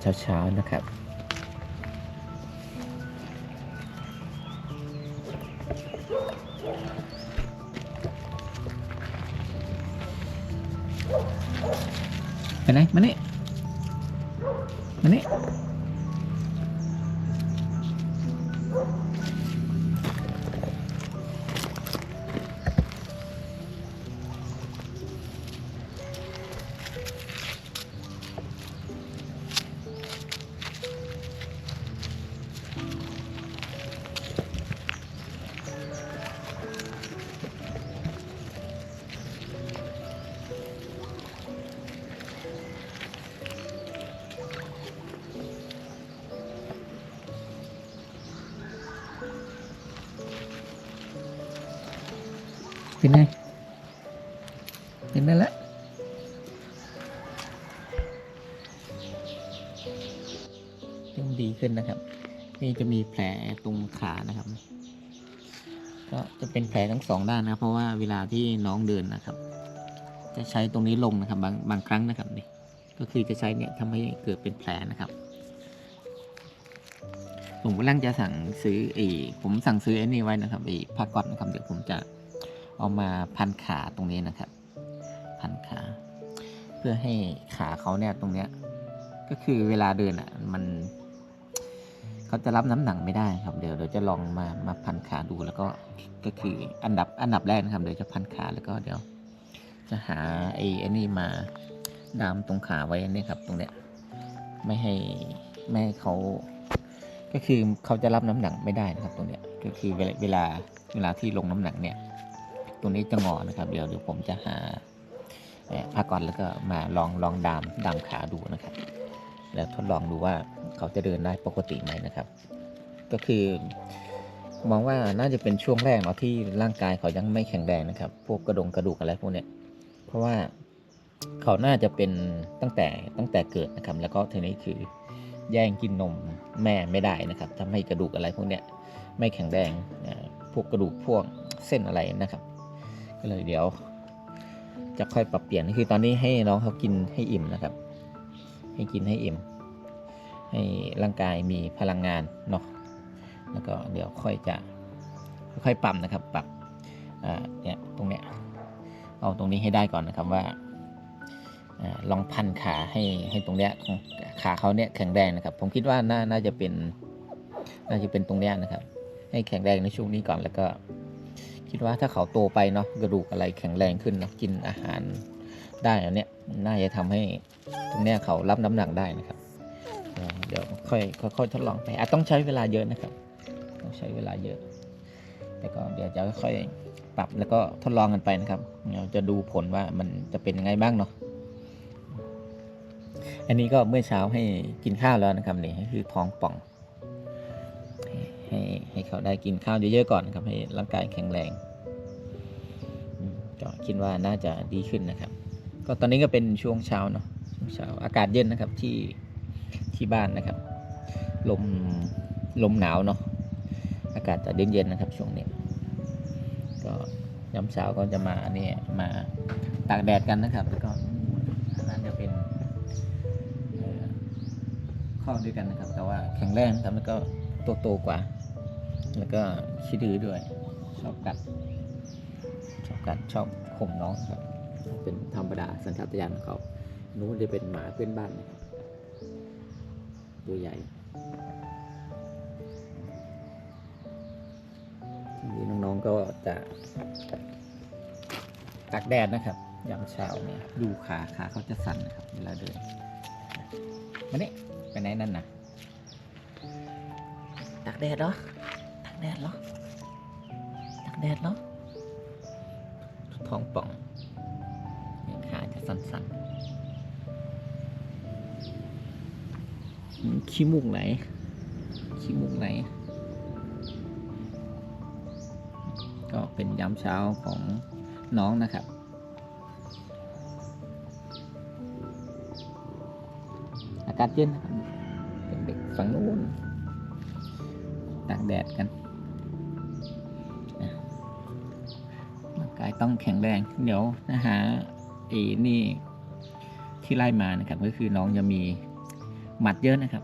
เช้าๆนะครับ ไปไหนมานี่มานี่ เป็นไงเป็นได้แล้วเริ่มดีขึ้นนะครับ นี่จะมีแผลตรงขานะครับ ก็จะเป็นแผลทั้งสองด้านนะเพราะว่าเวลาที่น้องเดินนะครับ จะใช้ตรงนี้ลงนะครับ บางบางครั้งนะครับนี่ก็คือจะใช้เนี่ยทำให้เกิดเป็นแผลนะครับ ผมกำลังจะสั่งซื้อไอ้ผมสั่งซื้อไอ้นี่ไว้นะครับไอ้ผ้าก๊อตนะครับ เดี๋ยวผมจะ เอามาพันขาตรงนี้นะครับ พันขา เพื่อให้ขาเขาเนี่ยตรงเนี้ย ก็คือเวลาเดินอะมันเขาจะรับน้ำหนักไม่ได้ครับ เดี๋ยวเดี๋ยวจะลองมามาพันขาดูแล้วก็ก็คืออันดับอันดับแรกนะครับ เดี๋ยวจะพันขาแล้วก็เดี๋ยว จะหาไอ้ไอ้นี่มาดามตรงขาไว้เนี่ครับ ตรงเนี้ยไม่ให้ไม่ให้เขาก็คือเขาจะรับน้ำหนักไม่ได้นะครับตรงเนี้ยก็คือเวลาเวลาเวลาที่ลงน้ำหนักเนี่ย ตรงนี้จะงอนะครับ เดี๋ยวเดี๋ยวผมจะหาเอ่อผ้าก่อนแล้วก็มาลองลองดามดามขาดูนะครับ แล้วทดลองดูว่าเขาจะเดินได้ปกติไหมนะครับ ก็คือมองว่าน่าจะเป็นช่วงแรกเนาะที่ร่างกายเขายังไม่แข็งแรงนะครับ พวกกระดงกระดูกอะไรพวกเนี้ยเพราะว่าเขาน่าจะเป็นตั้งแต่ตั้งแต่เกิดนะครับ แล้วก็ทีนี้คือแย่งกินนมแม่ไม่ได้นะครับทำให้กระดูกอะไรพวกเนี้ยไม่แข็งแรงพวกกระดูกพวกเส้นอะไรนะครับ ก็เลยเดี๋ยว จะค่อยปรับเปลี่ยนคือตอนนี้ให้น้องเขากินให้อิ่มนะครับ ให้กินให้อิ่ม ให้ร่างกายมีพลังงานเนาะแล้วก็เดี๋ยวค่อยจะค่อยปรับนะครับ ปรับอ่าเนี่ยตรงเนี้ยเอาตรงนี้ให้ได้ก่อนนะครับว่าอลองพันขาให้ให้ตรงเนี้ยของขาเขาเนี่ยแข็งแรงนะครับ ผมคิดว่าน่าน่าจะเป็นน่าจะเป็นตรงเนี้ยนะครับ ให้แข็งแรงในช่วงนี้ก่อนแล้วก็ คิดว่าถ้าเขาโตไปเนาะกระดูกอะไรแข็งแรงขึ้นเนาะกินอาหารได้อันเนี้ยน่าจะทำให้ตรงเนี้ยเขารับน้ำหนักได้นะครับ เดี๋ยวค่อยค่อยทดลองไปอาจต้องใช้เวลาเยอะนะครับ ต้องใช้เวลาเยอะ แต่ก็เดี๋ยวจะค่อยปรับแล้วก็ทดลองกันไปนะครับเราจะดูผลว่ามันจะเป็นยังไงบ้างเนาะอันนี้ก็เมื่อเช้าให้กินข้าวแล้วนะครับนี่คือท้องป่อง ให้ให้เขาได้กินข้าวเยอะๆก่อนครับให้ร่างกายแข็งแรงก็คิดว่าน่าจะดีขึ้นนะครับ ก็ตอนนี้ก็เป็นช่วงเช้าเนาะช่วงเช้าอากาศเย็นนะครับที่ที่บ้านนะครับ ลมลมหนาวเนาะอากาศจะเย็นๆนะครับช่วงนี้ก็ยามเช้าก็จะมาเนี่ยมาตากแดดกันนะครับ แล้วก็อันนั้นจะเป็นข้อด้วยกันนะครับ แต่ว่าแข็งแรงครับแล้วก็ตัวโตกว่า แล้วก็ขี้ดื้อด้วย ชอบกัด ชอบกัดชอบข่มน้องครับ เป็นธรรมดาสัญชาตญาณของเขานู้นจะเป็นหมาเพื่อนบ้านนะครับตัวใหญ่ทีนี้น้องๆก็จะตากแดดนะครับยามเช้าเนี่ยดูขาขาเขาจะสั่นนะครับเวลาเดินมานี่ไปไหนนั่นนะตากแดดเหรอ แดดเหรอตากแดดเหรอท้องป่องขาจะสั่นๆขี้มูกไหนขี้มูกไหนก็เป็นย้ำเช้าของน้องนะครับอากาศเย็นนะครับเป็นเด็กฝั่งนู้นตากแดดกัน ต้องแข็งแรง เดี๋ยวนะฮะไอ้นี่ที่ไล่มานะครับ ก็คือน้องจะมีหมัดเยอะนะครับ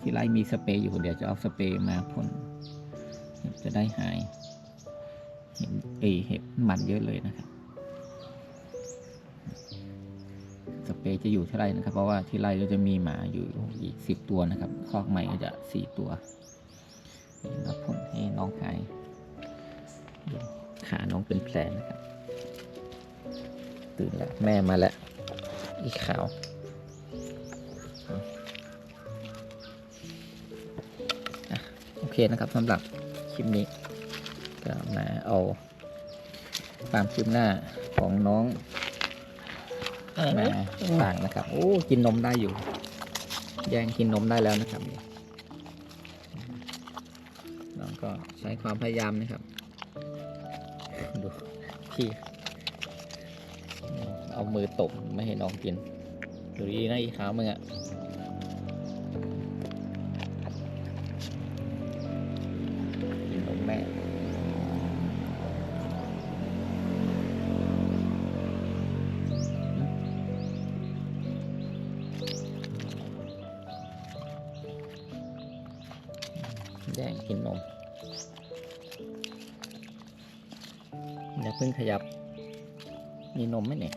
ที่ไร่มีสเปรย์อยู่เดี๋ยวจะเอาสเปรย์มาพ่นจะได้หายเห็นเอยเห็บหมัดเยอะเลยนะครับ สเปรย์จะอยู่ที่ไร่นะครับ เพราะว่าที่ไร่ก็จะมีหมาอยู่อีกสิบตัวนะครับคอกใหม่ก็จะสี่ตัวนี่มาพ่นให้น้องหายดู ขาน้องเป็นแผลนะครับ ตื่นแล้วแม่มาแล้ว อีกขาวอะโอเคนะครับสำหรับคลิปนี้ ก็มาเอาความคืบหน้าของน้องมาฝากนะครับ โอ้ กินนมได้อยู่ แย่งกินนมได้แล้วนะครับนี่น้องก็ใช้ความพยายามนะครับดู พี่ เอามือตบไม่ให้น้องกิน ดูดีนะอีขาวมึงอะ เพิ่งขยับ มีนมไหมเนี่ย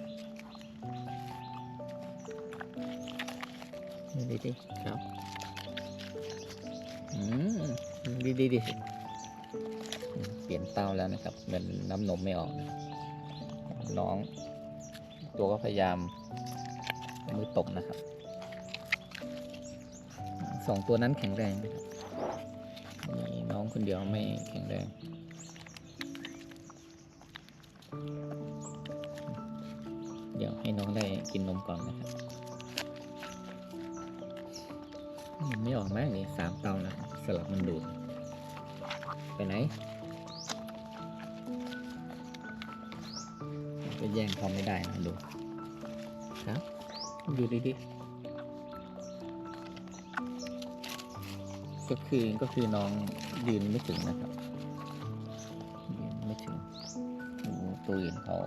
ดูดิดิครับอืมดีดีดิอืมเปลี่ยนเต้าแล้วนะครับเหมือนน้ำนมไม่ออกนะน้อง ตัวก็พยายามมือตบนะครับสองตัวนั้นแข็งแรงนะครับมีน้องคนเดียวไม่แข็งแรง เดี๋ยวให้น้องได้กินนมก่อนนะครับไม่ออกมากนี่สามเตานะสลับมันดูด ไปไหนก็แย่งเขาไม่ได้นะดูครับดูดิๆก็คือก็คือน้องยืนไม่ถึงนะครับ ตัวอื่นเขา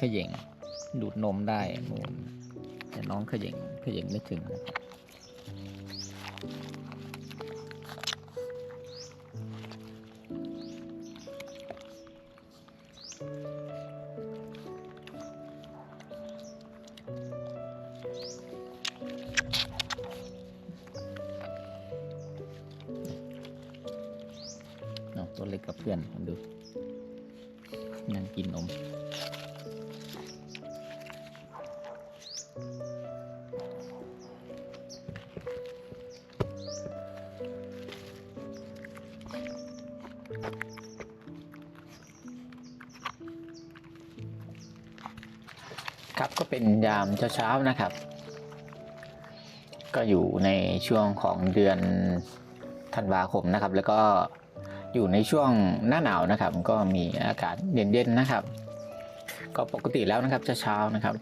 ขย่งดูดนมได้นูนแต่น้องขย่งขย่งไม่ถึงนะครับ เล็กกับเพื่อนดูนั่งกินนมครับก็เป็นยามเช้าๆนะครับ ก็อยู่ในช่วงของเดือนธันวาคมนะครับ แล้วก็ อยู่ในช่วงหน้าหนาวนะครับ ก็มีอากาศเย็นๆนะครับ ก็ปกติแล้วนะครับเช้าๆนะครับ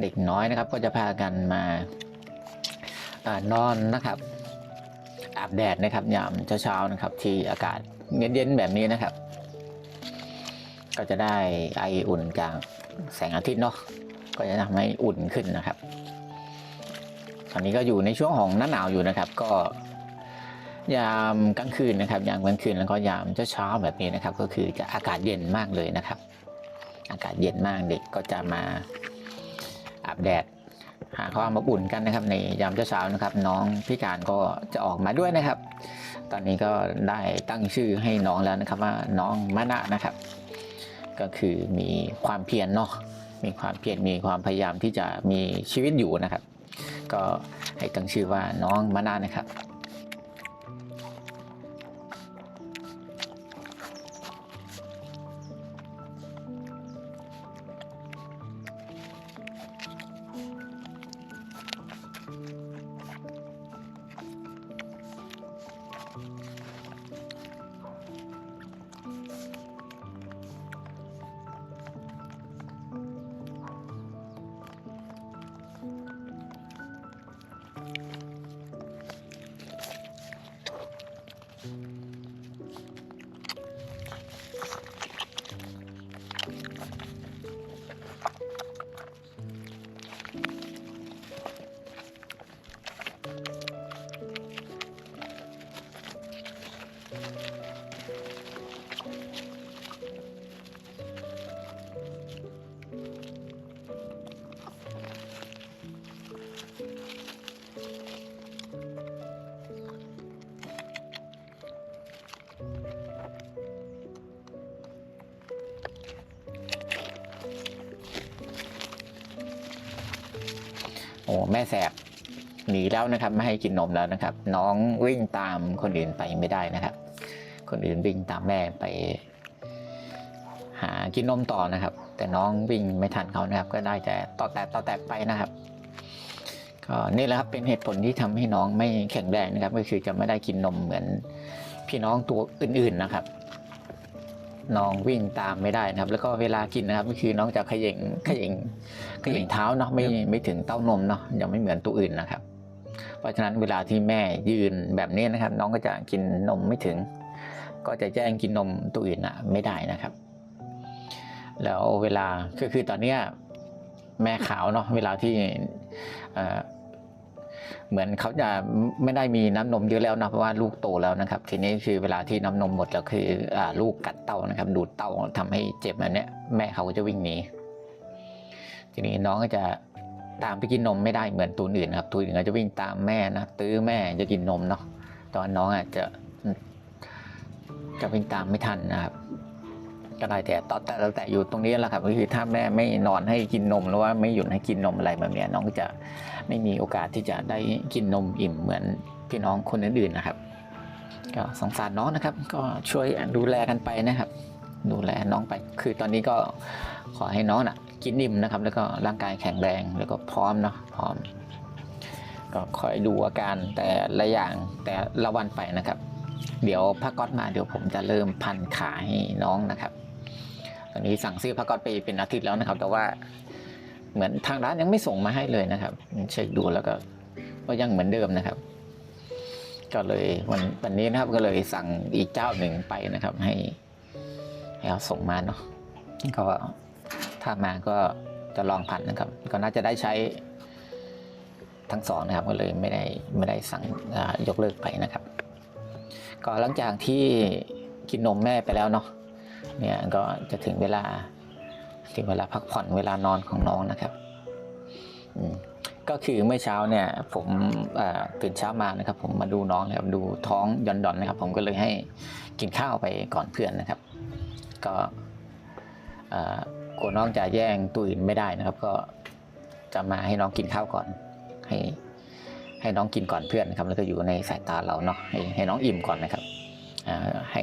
เด็กน้อยนะครับ ก็จะพากันมาอนอนนะครับอาบแดดนะครับยามเช้าๆนะครับ ที่อากาศเย็นๆแบบนี้นะครับ ก็จะได้ไออุ่นจากแสงอาทิตย์เนาะก็จะทำให้อุ่นขึ้นนะครับ ตอนนี้ก็อยู่ในช่วงของหน้าหนาวอยู่นะครับ ก็ ยามกลางคืนนะครับ ยามกลางคืนแล้วก็ยามเช้าแบบนี้นะครับ ก็คือจะอากาศเย็นมากเลยนะครับ อากาศเย็นมากเด็กก็จะมาอาบแดดหาความอบอุ่นกันนะครับในยามเช้าๆนะครับ น้องพิการก็จะออกมาด้วยนะครับ ตอนนี้ก็ได้ตั้งชื่อให้น้องแล้วนะครับว่าน้องมะนะนะครับ ก็คือมีความเพียรเนาะมีความเพียรมีความพยายามที่จะมีชีวิตอยู่นะครับ ก็ให้ตั้งชื่อว่าน้องมะนานะครับ อ้แม่แสบหนีแล้วนะครับไม่ให้กินนมแล้วนะครับ น้องวิ่งตามคนอื่นไปไม่ได้นะครับ คนอื่นวิ่งตามแม่ไป หากินนมต่อนะครับ แต่น้องวิ่งไม่ทันเขานะครับ ก็ได้แต่ต่อแตกต่อแตกไปนะครับก็นี่แหละครับเป็นเหตุผลที่ทำให้น้องไม่แข็งแรงนะครับ ก็คือจะไม่ได้กินนมเหมือนพี่น้องตัวอื่นๆนะครับ น้องวิ่งตามไม่ได้นะครับ แล้วก็เวลากินนะครับก็คือน้องจะเขย่งเขย่งเขย่งเท้าเนาะไม่ไม่ถึงเต้านมเนาะยังไม่เหมือนตัวอื่นนะครับ เพราะฉะนั้นเวลาที่แม่ยืนแบบนี้นะครับ น้องก็จะกินนมไม่ถึง ก็จะแย่งกินนมตัวอื่นอะไม่ได้นะครับ แล้วเวลาก็คือตอนเนี้ยแม่ขาวเนาะเวลาที่ เหมือนเขาจะไม่ได้มีน้ำนมเยอะแล้วนะเพราะว่าลูกโตแล้วนะครับ ทีนี้คือเวลาที่น้ำนมหมดแล้วคืออลูกกัดเต้านะครับ ดูดเต้าทำให้เจ็บแบบเนี้ยแม่เขาก็จะวิ่งหนีทีนี้น้องก็จะตามไปกินนมไม่ได้เหมือนตัวอื่นครับตัวอื่นก็จะวิ่งตามแม่นะตื้อแม่จะกินนมเนาะตอนน้องอาจจะจะวิ่งตามไม่ทันนะครับ ก็ได้แต่ตอแต่แต่อยู่ตรงนี้แหละครับก็คือถ้าแม่ไม่นอนให้กินนมหรือว่าไม่หยุดให้กินนมอะไรแบบนี้น้องก็จะไม่มีโอกาสที่จะได้กินนมอิ่มเหมือนพี่น้องคนอื่นๆนะครับ ก็สงสารน้องนะครับ ก็ช่วยดูแลกันไปนะครับ ดูแลน้องไป คือตอนนี้ก็ขอให้น้องน่ะกินอิ่มนะครับ แล้วก็ร่างกายแข็งแรงแล้วก็พร้อมเนาะพร้อม ก็คอยดูอาการแต่ละอย่างแต่ละวันไปนะครับ เดี๋ยวพักก๊อตมาเดี๋ยวผมจะเริ่มพันขาให้น้องนะครับ ตอนนี้สั่งซื้อผ้าก๊อตไปเป็นอาทิตย์แล้วนะครับ แต่ว่าเหมือนทางร้านยังไม่ส่งมาให้เลยนะครับ เช็คดูแล้วก็ก็ยังเหมือนเดิมนะครับ ก็เลยวันวันนี้นะครับก็เลยสั่งอีกเจ้าหนึ่งไปนะครับ ให้ให้เขาส่งมาเนาะก็ถ้ามาก็จะลองพันนะครับ ก็น่าจะได้ใช้ทั้งสองนะครับ ก็เลยไม่ได้ไม่ได้สั่งยกเลิกไปนะครับ ก็หลังจากที่กินนมแม่ไปแล้วเนาะ เนี่ยก็จะถึงเวลาถึงเวลาพักผ่อนเวลานอนของน้องนะครับก็คือเมื่อเช้าเนี่ยผมตื่นเช้ามานะครับ ผมมาดูน้องนะครับดูท้องย่อนๆนะครับ ผมก็เลยให้กินข้าวไปก่อนเพื่อนนะครับ ก็กลัวน้องจะแย่งตัวอื่นไม่ได้นะครับ ก็จะมาให้น้องกินข้าวก่อน ให้ให้น้องกินก่อนเพื่อนนะครับ แล้วก็อยู่ในสายตาเราเนาะให้ให้น้องอิ่มก่อนนะครับให้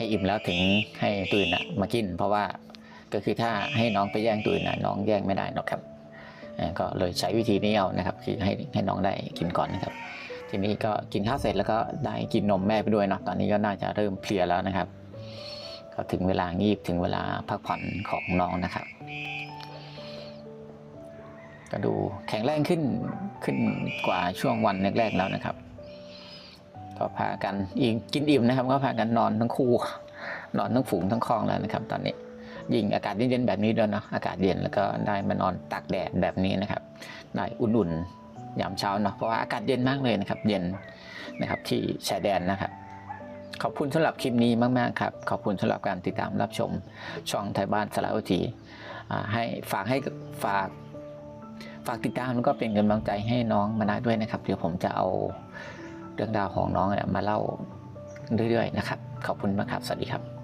ให้อิ่มแล้วถึงให้ตื่นอะมากิน เพราะว่าก็คือถ้าให้น้องไปแย่งตื่นอะน้องแย่งไม่ได้หรอกครับก็เลยใช้วิธีนี้เอานะครับคือให้ให้น้องได้กินก่อนนะครับ ทีนี้ก็กินข้าวเสร็จแล้วก็ได้กินนมแม่ไปด้วยเนาะตอนนี้ก็น่าจะเริ่มเพลียแล้วนะครับ ก็ถึงเวลางีบถึงเวลาพักผ่อนของน้องนะครับ ก็ดูแข็งแรงขึ้นขึ้นกว่าช่วงวันแรกๆแล้วนะครับ ก็พากันอิ่มกินอิ่มนะครับ ก็พากันนอนทั้งคู่ นอนทั้งฝูงทั้งคลองแล้วนะครับ ตอนนี้ยิ่งอากาศเย็นๆแบบนี้ด้วยเนาะอากาศเย็นแล้วก็ได้มานอนตากแดดแบบนี้นะครับได้อุ่นๆยามเช้าเนาะเพราะว่าอากาศเย็นมากเลยนะครับ เย็นนะครับที่ชายแดนนะครับ ขอบคุณสำหรับคลิปนี้มากๆครับขอบคุณสำหรับการติดตามรับชมช่องไทยบ้านสารวทีให้ฝากให้ฝากฝากติดตามแล้วก็เป็นกำลังใจให้น้องมานะด้วยนะครับ เดี๋ยวผมจะเอา เรื่องราวของน้องเนี่ยมาเล่าเรื่อยๆนะครับ ขอบคุณมากครับ สวัสดีครับ